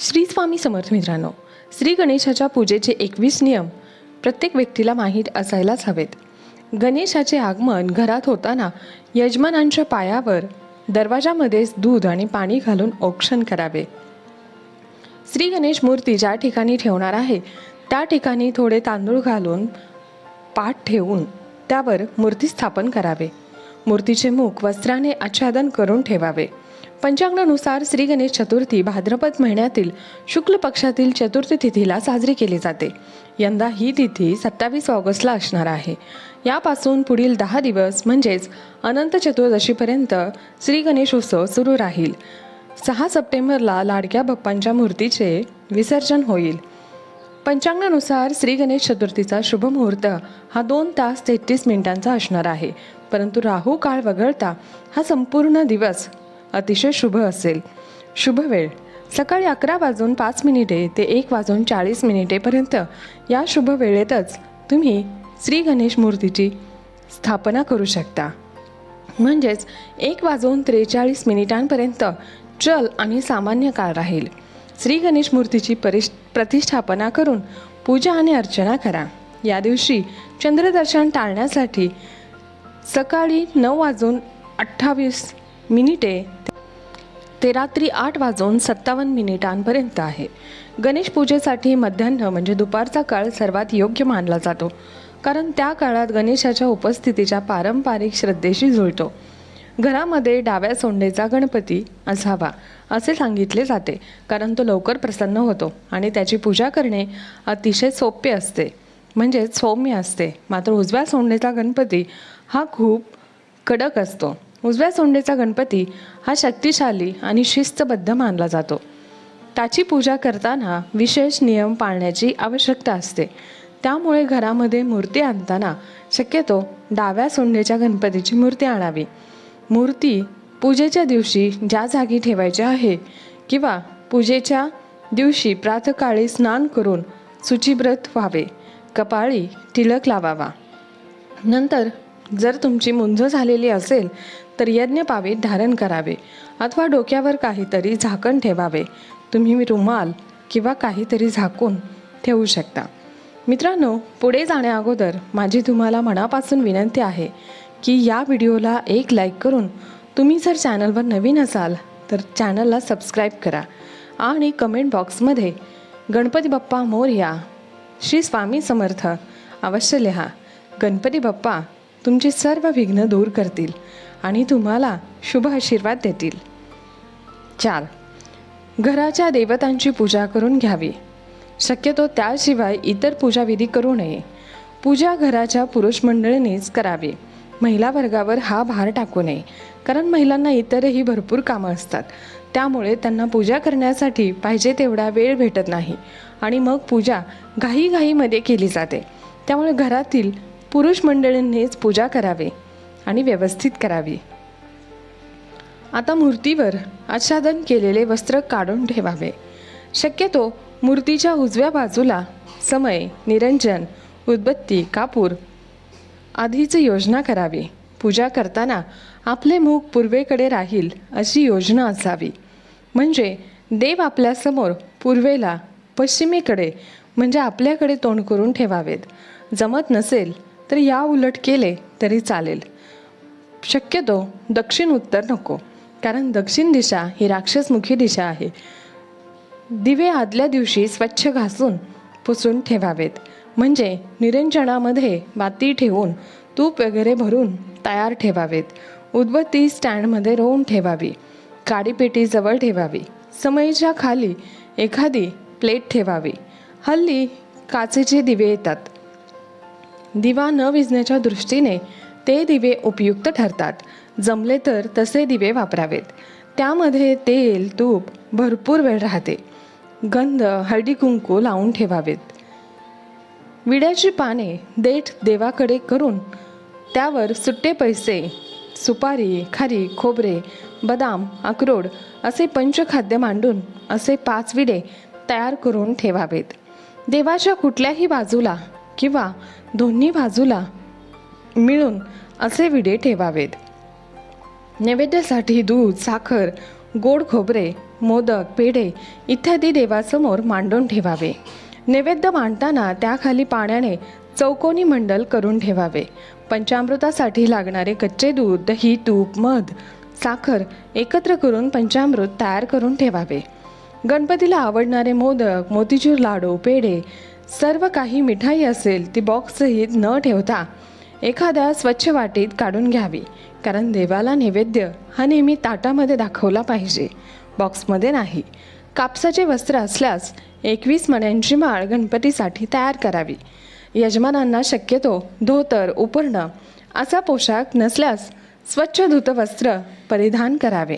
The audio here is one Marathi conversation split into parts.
श्री स्वामी समर्थ मित्रांनो श्री गणेशाच्या पूजेचे एकवीस नियम प्रत्येक व्यक्तीला माहीत असायलाच हवेत. गणेशाचे आगमन घरात होताना यजमानांच्या पायावर दरवाजामध्येच दूध आणि पाणी घालून औक्षण करावे. श्री गणेश मूर्ती ज्या ठिकाणी ठेवणार आहे त्या ठिकाणी थोडे तांदूळ घालून पाठ ठेवून त्यावर मूर्ती स्थापन करावे. मूर्तीचे मुख वस्त्राने आच्छादन करून ठेवावे. पंचांगानुसार श्री गणेश चतुर्थी भाद्रपद महिन्यातील शुक्ल पक्षातील चतुर्थी तिथीला साजरी केली जाते. यंदा ही तिथी सत्तावीस ऑगस्टला असणार आहे. यापासून पुढील दहा दिवस म्हणजेच अनंत चतुर्दशीपर्यंत श्री गणेश उत्सव सुरू राहील. सहा सप्टेंबरला लाडक्या बाप्पांच्या मूर्तीचे विसर्जन होईल. पंचांगानुसार श्री गणेश चतुर्थीचा शुभ मुहूर्त हा दोन तास तेहतीस मिनिटांचा असणार आहे. परंतु राहू काळ वगळता हा संपूर्ण दिवस अतिशय शुभ असेल. शुभ वेळ. सकाळी अकरा वाजून पाच मिनिटे ते एक वाजून चाळीस मिनिटेपर्यंत या शुभ वेळेतच तुम्ही श्री गणेश मूर्तीची स्थापना करू शकता. म्हणजेच एक वाजून त्रेचाळीस मिनिटांपर्यंत चल आणि सामान्य काळ राहील. श्री गणेश मूर्तीची परिश प्रतिष्ठापना करून पूजा आणि अर्चना करा. या दिवशी चंद्रदर्शन टाळण्यासाठी सकाळी नऊ वाजून अठ्ठावीस मिनिटे ते रात्री आठ वाजून सत्तावन्न मिनिटांपर्यंत आहे. गणेश पूजेसाठी मध्यान्ह म्हणजे दुपारचा काळ सर्वात योग्य मानला जातो कारण त्या काळात गणेशाच्या उपस्थितीच्या पारंपरिक श्रद्धेशी जुळतो. घरामध्ये डाव्या सोंडेचा गणपती असावा असे सांगितले जाते कारण तो लवकर प्रसन्न होतो आणि त्याची पूजा करणे अतिशय सोपे असते म्हणजेच सौम्य असते. मात्र उजव्या सोंडेचा गणपती हा खूप कडक असतो. उजव्या सोंडेचा गणपती हा शक्तिशाली आणि शिस्तबद्ध मानला जातो. त्याची पूजा करताना विशेष नियम पाळण्याची आवश्यकता असते. त्यामुळे घरामध्ये मूर्ती आणताना शक्यतो डाव्या सोंडेच्या गणपतीची मूर्ती आणावी. मूर्ती पूजेच्या दिवशी ज्या जागी ठेवायची आहे किंवा पूजेच्या दिवशी प्रातकाळी स्नान करून सुचिव्रत व्हावे. कपाळी तिलक लावावा. नंतर जर तुमची मुंज झालेली असेल तर यज्ञ पावीत धारण करावे. अथवा डोक्यावर काहीतरी झाकण ठेवावे. तुम्ही रुमाल किंवा काहीतरी झाकून ठेवू शकता. मित्रांनो पुढे जाण्याअगोदर माझी तुम्हाला मनापासून विनंती आहे की या व्हिडिओला एक लाईक करून तुम्ही जर चॅनलवर नवीन असाल तर चॅनलला सबस्क्राईब करा आणि कमेंट बॉक्समध्ये गणपती बाप्पा मोर्या श्री स्वामी समर्थ अवश्य लिहा. गणपती बाप्पा तुमची सर्व विघ्न दूर करतील. आणि तुम्हाला शुभ आशीर्वाद देतील. चार. घराच्या देवतांची पूजा करून घ्यावी. शक्यतो त्याशिवाय इतर पूजाविधी करू नये. पूजा घराच्या पुरुष मंडळीनेच करावी. महिला वर्गावर हा भार टाकू नये. कारण महिलांना इतरही भरपूर कामं असतात. त्यामुळे त्यांना पूजा करण्यासाठी पाहिजे तेवढा वेळ भेटत नाही. आणि मग पूजा घाईघाईमध्ये केली जाते. त्यामुळे घरातील पुरुष मंडळींनीच पूजा करावी. आणि व्यवस्थित करावी. आता मूर्तीवर आच्छादन केलेले वस्त्र काढून ठेवावे. शक्यतो मूर्तीच्या उजव्या बाजूला समय निरंजन उदबत्ती कापूर आधीची योजना करावी. पूजा करताना आपले मुख पूर्वेकडे राहील अशी योजना असावी. म्हणजे देव आपल्यासमोर पूर्वेला पश्चिमेकडे म्हणजे आपल्याकडे तोंड करून ठेवावेत. जमत नसेल तर या उलट केले तरी चालेल. शक्यतो दक्षिण उत्तर नको कारण दक्षिण दिशा ही राक्षसमुखी दिशा आहे. दिवे आदल्या दिवशी स्वच्छ घासून पुसून ठेवावेत. म्हणजे निरंजनामध्ये बाती ठेवून तूप वगैरे भरून तयार ठेवावेत. उदबत्ती स्टँडमध्ये रोवून ठेवावी. काडीपेटीजवळ ठेवावी. समईच्या खाली एखादी प्लेट ठेवावी. हल्ली काचेचे दिवे येतात. दिवा न विजण्याच्या दृष्टीने ते दिवे उपयुक्त ठरतात. जमले तर तसे दिवे वापरावेत. त्यामध्ये तेल तूप भरपूर वेळ राहते. गंध हळदी कुंकू लावून ठेवावेत. विड्याची पाने देठ देवाकडे करून त्यावर सुट्टे पैसे सुपारी खारी खोबरे बदाम अक्रोड असे पंचखाद्य मांडून असे पाच विडे तयार करून ठेवावेत. देवाच्या कुठल्याही बाजूला किंवा दोन्ही बाजूला मिळून असे विडे ठेवावेत. नैवेद्यासाठी दूध साखर गोड खोबरे मोदक पेढे इत्यादी देवासमोर मांडून ठेवावे. नैवेद्य मांडताना त्याखाली पाण्याने चौकोनी मंडल करून ठेवावे. पंचामृतासाठी लागणारे कच्चे दूध दही तूप मध साखर एकत्र करून पंचामृत तयार करून ठेवावे. गणपतीला आवडणारे मोदक मोतीचूर लाडू पेढे सर्व काही मिठाई असेल ती बॉक्ससहित न ठेवता एखाद्या स्वच्छ वाटीत काढून घ्यावी. कारण देवाला नैवेद्य हा नेहमी ताटामध्ये दाखवला पाहिजे. बॉक्समध्ये नाही. कापसाचे वस्त्र असल्यास एकवीस मण्यांची माळ गणपतीसाठी तयार करावी. यजमानांना शक्यतो धोतर उपरणं असा पोशाख नसल्यास स्वच्छ धुतवस्त्र परिधान करावे.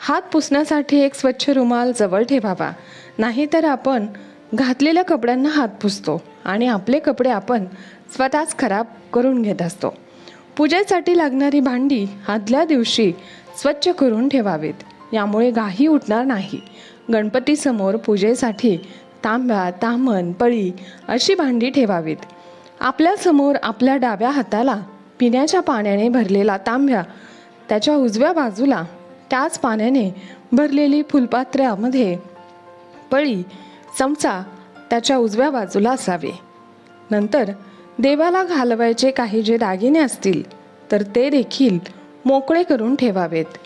हात पुसण्यासाठी एक स्वच्छ रुमाल जवळ ठेवावा. नाहीतर आपण घातलेल्या कपड्यांना हात पुसतो आणि आपले कपडे आपण स्वतःच खराब करून घेत असतो. पूजेसाठी लागणारी भांडी आदल्या दिवशी स्वच्छ करून ठेवावीत. यामुळे गाही उठणार नाही. गणपतीसमोर पूजेसाठी तांब्या तामण पळी अशी भांडी ठेवावीत. आपल्यासमोर आपल्या डाव्या हाताला पिण्याच्या पाण्याने भरलेला तांब्या त्याच्या उजव्या बाजूला त्याच पाण्याने भरलेली फुलपात्र्यामध्ये पळी चमचा त्याच्या उजव्या बाजूला असावे. नंतर देवाला घालवायचे काही जे दागिने असतील तर ते देखील मोकळे करून ठेवावेत.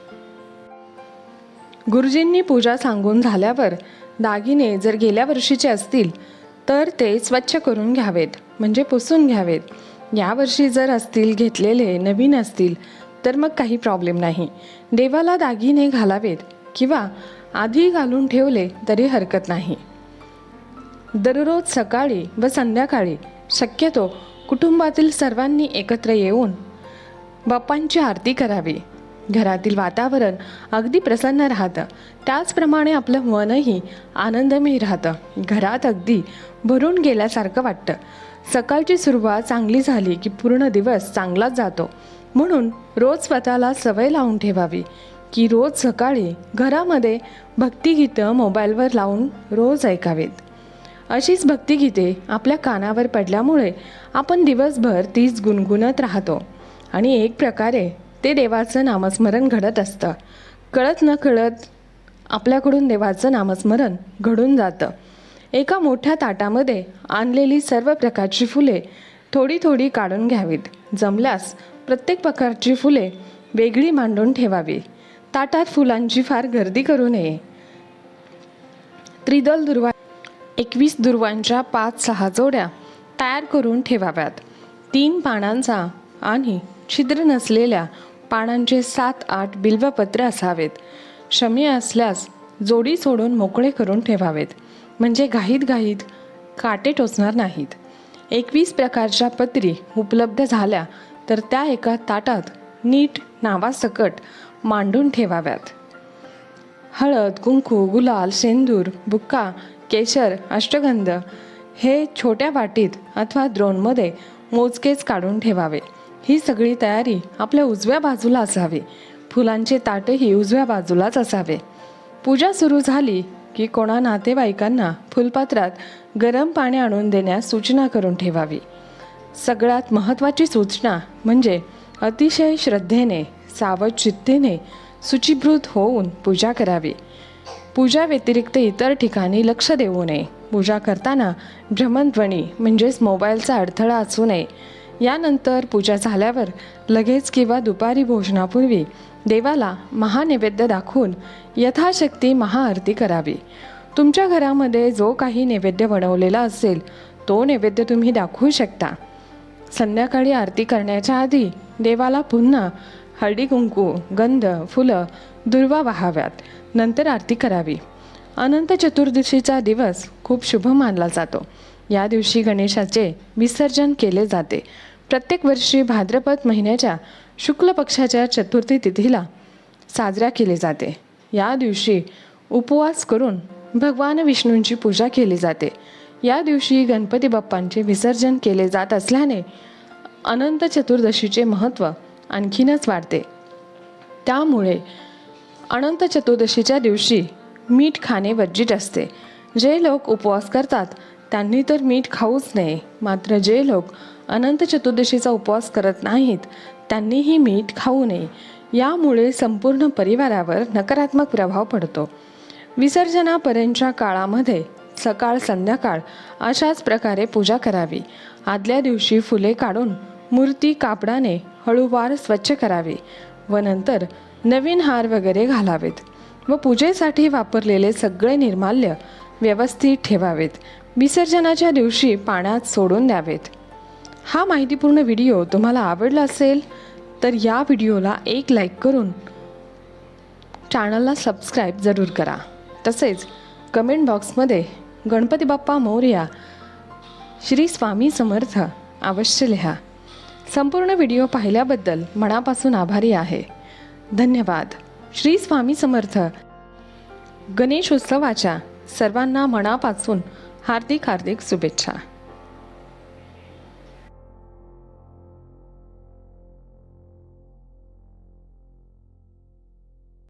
गुरुजींनी पूजा सांगून झाल्यावर दागिने जर गेल्या वर्षीचे असतील तर ते स्वच्छ करून घ्यावेत म्हणजे पुसून घ्यावेत. यावर्षी जर असतील घेतलेले नवीन असतील तर मग काही प्रॉब्लेम नाही. देवाला दागिने घालावेत किंवा आधी घालून ठेवले तरी हरकत नाही. दररोज सकाळी व संध्याकाळी शक्यतो कुटुंबातील सर्वांनी एकत्र येऊन बाप्पांची आरती करावी. घरातील वातावरण अगदी प्रसन्न राहतं. त्याचप्रमाणे आपलं मनही आनंदमय राहतं. घरात अगदी भरून गेल्यासारखं वाटतं. सकाळची सुरुवात चांगली झाली की पूर्ण दिवस चांगलाच जातो. म्हणून रोज स्वतःला सवय लावून ठेवावी की रोज सकाळी घरामध्ये भक्तिगीतं मोबाईलवर लावून रोज ऐकावीत. अशीच भक्तिगीते आपल्या कानावर पडल्यामुळे आपण दिवसभर तीच गुणगुणत राहतो. आणि एक प्रकारे ते देवाचं नामस्मरण घडत असतं. कळत न कळत आपल्याकडून देवाचं नामस्मरण घडून जातं. एका मोठ्या ताटामध्ये आणलेली सर्व प्रकारची फुले थोडी थोडी काढून घ्यावीत. जमल्यास प्रत्येक प्रकारची फुले वेगळी मांडून ठेवावी. ताटात फुलांची फार गर्दी करू नये. त्रिदल दुर्वा एकवीस दुर्वांच्या पाच सहा जोड्या तयार करून ठेवाव्यात. तीन पानांचा आणि छिद्र नसलेल्या पानांचे सात आठ बिल्वपत्र असावेत. शमी असल्यास जोडी सोडून मोकळे करून ठेवावेत. म्हणजे घाईत घाईत काटे टोचणार नाहीत. एकवीस प्रकारच्या पत्री उपलब्ध झाल्या तर त्या एका ताटात नीट नावासकट मांडून ठेवाव्यात. हळद कुंकू गुलाल शेंदूर बुक्का केशर अष्टगंध हे छोट्या वाटीत अथवा द्रोणमध्ये मोजकेच काढून ठेवावे. ही सगळी तयारी आपल्या उजव्या बाजूला असावी. फुलांचे ताटही उजव्या बाजूलाच असावे. पूजा सुरू झाली की कोणा नातेवाईकांना फुलपात्रात गरम पाणी आणून देण्यास सूचना करून ठेवावी. सगळ्यात महत्त्वाची सूचना म्हणजे अतिशय श्रद्धेने सावध चित्तेने होऊन पूजा करावी. पूजा व्यतिरिक्त इतर ठिकाणी लक्ष देऊ नये. पूजा करताना भ्रमणध्वनी म्हणजेच मोबाईलचा अडथळा असू नये. यानंतर पूजा झाल्यावर लगेच किंवा दुपारी भोजनापूर्वी देवाला महानैवेद्य दाखवून यथाशक्ती महाआरती करावी. तुमच्या घरामध्ये जो काही नैवेद्य बनवलेला असेल तो नैवेद्य तुम्ही दाखवू शकता. संध्याकाळी आरती करण्याच्या आधी देवाला पुन्हा हळदी कुंकू गंध फुलं दुर्वा वाहाव्यात. नंतर आरती करावी. अनंत चतुर्दशीचा दिवस खूप शुभ मानला जातो. या दिवशी गणेशाचे विसर्जन केले जाते. प्रत्येक वर्षी भाद्रपद महिन्याच्या शुक्ल पक्षाच्या चतुर्थी तिथीला साजरा केले जाते. या दिवशी उपवास करून भगवान विष्णूंची पूजा केली जाते. या दिवशी गणपती बाप्पांचे विसर्जन केले जात असल्याने अनंत चतुर्दशीचे महत्त्व आणखीनच वाढते. त्यामुळे अनंत चतुर्दशीच्या दिवशी मीठ खाणे वर्जित असते. जे लोक उपवास करतात त्यांनी तर मीठ खाऊच नये. मात्र जे लोक अनंत चतुर्दशीचा उपवास करत नाहीत त्यांनीही मीठ खाऊ नये. यामुळे संपूर्ण परिवारावर नकारात्मक प्रभाव पडतो. विसर्जनापर्यंतच्या काळामध्ये सकाळ संध्याकाळ अशाच प्रकारे पूजा करावी. आदल्या दिवशी फुले काढून मूर्ती कापडाने हळूवार स्वच्छ करावी व नंतर नवीन हार वगैरे घालावेत व पूजेसाठी वापरलेले सगळे निर्माल्य व्यवस्थित ठेवावेत. विसर्जनाच्या दिवशी पाण्यात सोडून द्यावेत. हा माहितीपूर्ण व्हिडिओ तुम्हाला आवडला असेल तर या व्हिडिओला एक लाईक करून चॅनलला सबस्क्राईब जरूर करा. तसेच कमेंट बॉक्समध्ये गणपती बाप्पा मौर्या श्री स्वामी समर्थ अवश्य लिहा. संपूर्ण व्हिडिओ पाहिल्याबद्दल मनापासून आभारी आहे. धन्यवाद. श्री स्वामी समर्थ. गणेशोत्सवाच्या सर्वांना मनापासून हार्दिक हार्दिक शुभेच्छा.